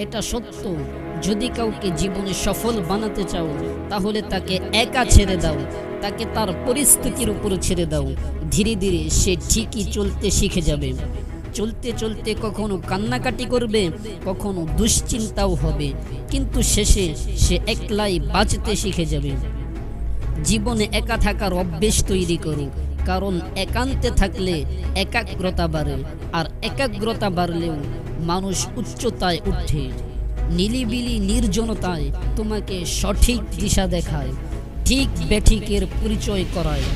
এটা সত্য। যদি কাউকে জীবনে সফল বানাতে চাও, তাহলে তাকে একা ছেড়ে দাও। তাকে তার পরিস্থিতির উপর ছেড়ে দাও। ধীরে ধীরে সে ঠিকই চলতে শিখে যাবে। চলতে চলতে কখনো কান্নাকাটি করবে, কখনো দুশ্চিন্তাও হবে। কিন্তু শেষে সে একলাই বাঁচতে শিখে যাবে। জীবনে একা থাকার অভ্যেস তৈরি করো। কারণ একান্তে থাকলে একাগ্রতা বাড়ে, আর একাগ্রতা বাড়লেও মানুষ উচ্চতায় উঠে, নিলিবিলি নির্জনতায় তোমাকে সঠিক দিশা দেখায়, ঠিক বেঠিকের পরিচয় করায়।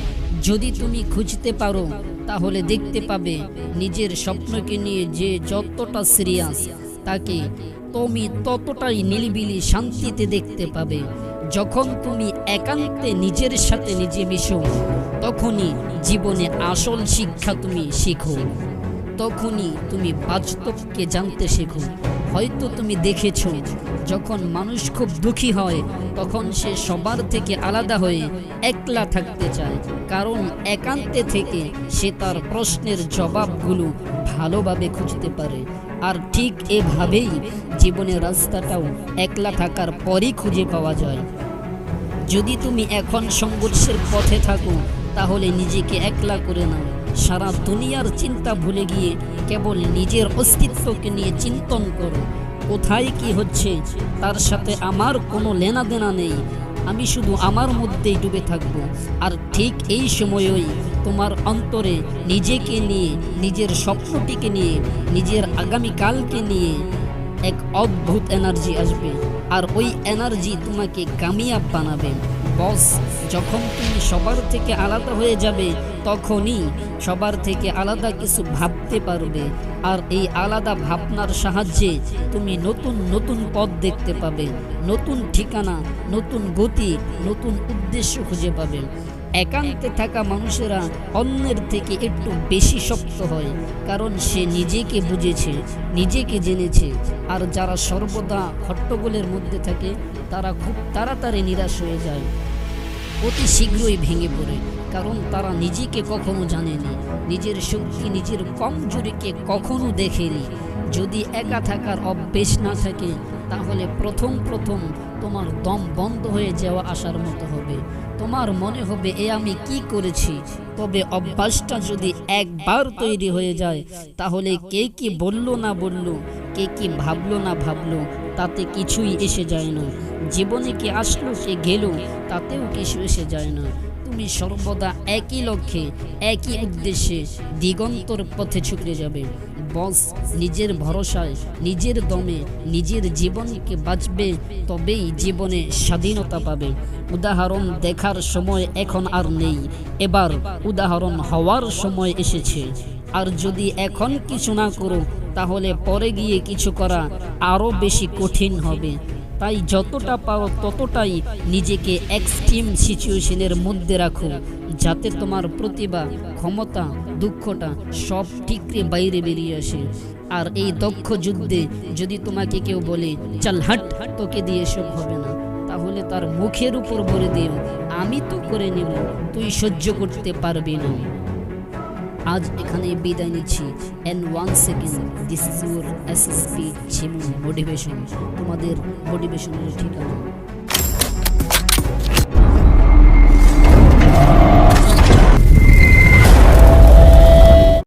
যদি তুমি খুঁজতে পারো, তাহলে দেখতে পাবে নিজের স্বপ্নকে নিয়ে যে যতটা সিরিয়াস তাকে তুমি ততটাই নিলিবিলি শান্তিতে দেখতে পাবে। যখন তুমি একান্তে নিজের সাথে নিজে মিশো, তখনই জীবনে আসল শিক্ষা তুমি শিখো। তখনই তুমি বাস্তবকে জানতে শেখো। হয়তো তুমি দেখেছ, যখন মানুষ খুব দুঃখী হয়, তখন সে সবার থেকে আলাদা হয়ে একলা থাকতে চায়। কারণ একান্তে থেকে সে তার প্রশ্নের জবাবগুলো ভালোভাবে খুঁজতে পারে। আর ঠিক এভাবেই জীবনের রাস্তাটাও একলা থাকার পরই খুঁজে পাওয়া যায়। যদি তুমি এখন সংঘর্ষের পথে থাকো, তাহলে নিজেকে একলা করে নাও। সারা দুনিয়ার চিন্তা ভুলে গিয়ে কেবল নিজের অস্তিত্বকে নিয়ে চিন্তন করো। কোথায় কি হচ্ছে? তার সাথে আমার কোনো লেনা দেনা নেই। আমি শুধু আমার মধ্যেই ডুবে থাকব। আর ঠিক এই সময়েই তোমার অন্তরে নিজেকে নিয়ে, নিজের স্বপ্নটিকে নিয়ে, নিজের আগামীকালকে নিয়ে এক অদ্ভুত এনার্জি আসবে। আর ওই এনার্জি তোমাকে কামিয়াব বানাবে। বস, যখন তুমি সবার থেকে আলাদা হয়ে যাবে, তখনই সবার থেকে আলাদা কিছু ভাবতে পারবে। আর এই আলাদা ভাবনার সাহায্যে তুমি নতুন নতুন পথ দেখতে পাবে। নতুন ঠিকানা, নতুন গতি, নতুন উদ্দেশ্য খুঁজে পাবে। একান্তে থাকা মানুষেরা অন্যের থেকে একটু বেশি শক্ত হয়, কারণ সে নিজেকে বুঝেছে, নিজেকে জেনেছে। আর যারা সর্বদা হট্টগোলের মধ্যে থাকে, তারা খুব তাড়াতাড়ি নিরাশ হয়ে যায়। অতি শীঘ্রই ভেঙে পড়ে, কারণ তারা নিজেকে কখনো জানেনি। নিজের শক্তি, নিজের কমজোরিকে কখনো দেখেনি। যদি একা থাকার অভ্যেস না থাকে তাহলে প্রথম প্রথম তোমার দম বন্ধ হয়ে যাওয়া আসার মতো হবে। তোমার মনে হবে, এ আমি কি করেছি? তবে অভ্যাসটা যদি একবার তৈরি হয়ে যায়, তাহলে কে কি বলল না বলল, কে কি ভাবলো না ভাবলো, তাতে কিছুই এসে যায় না। জীবনে কি আসলো সে গেল, তাতেও কিছু এসে যায় না। তুমি সর্বদা একই লক্ষ্যে, একই উদ্দেশ্যে দিগন্তর পথে ছুটে যাবে। বস, নিজের ভরসায়, নিজের দমে, নিজের জীবনকে বাঁচবে, তবেই জীবনে স্বাধীনতা পাবে। উদাহরণ দেখার সময় এখন আর নেই। এবার উদাহরণ হওয়ার সময় এসেছে। আর যদি এখন কিছু না করো, তাহলে পরে গিয়ে কিছু করা আরও বেশি কঠিন হবে। তাই যতটা পারো ততটাই নিজেকে এক্সট্রিম সিচুয়েশনের মধ্যে রাখো। যাতে তোমার প্রতিভা, ক্ষমতা, দুঃখটা সব ঠিকরে বাইরে বেরিয়ে আসে। আর এই দক্ষ যুদ্ধে যদি তোমাকে কেউ বলে, চাল হাট, তোকে দিয়ে এসব হবে না। তাহলে তার মুখের উপর বলে দিও, আমি তো করে নেব, তুই সহ্য করতে পারবি না। আজ এখানে বিদায় নিচ্ছি। And one second this is your S S P motivation তোমাদের মোটিভেশনের ঠিকানা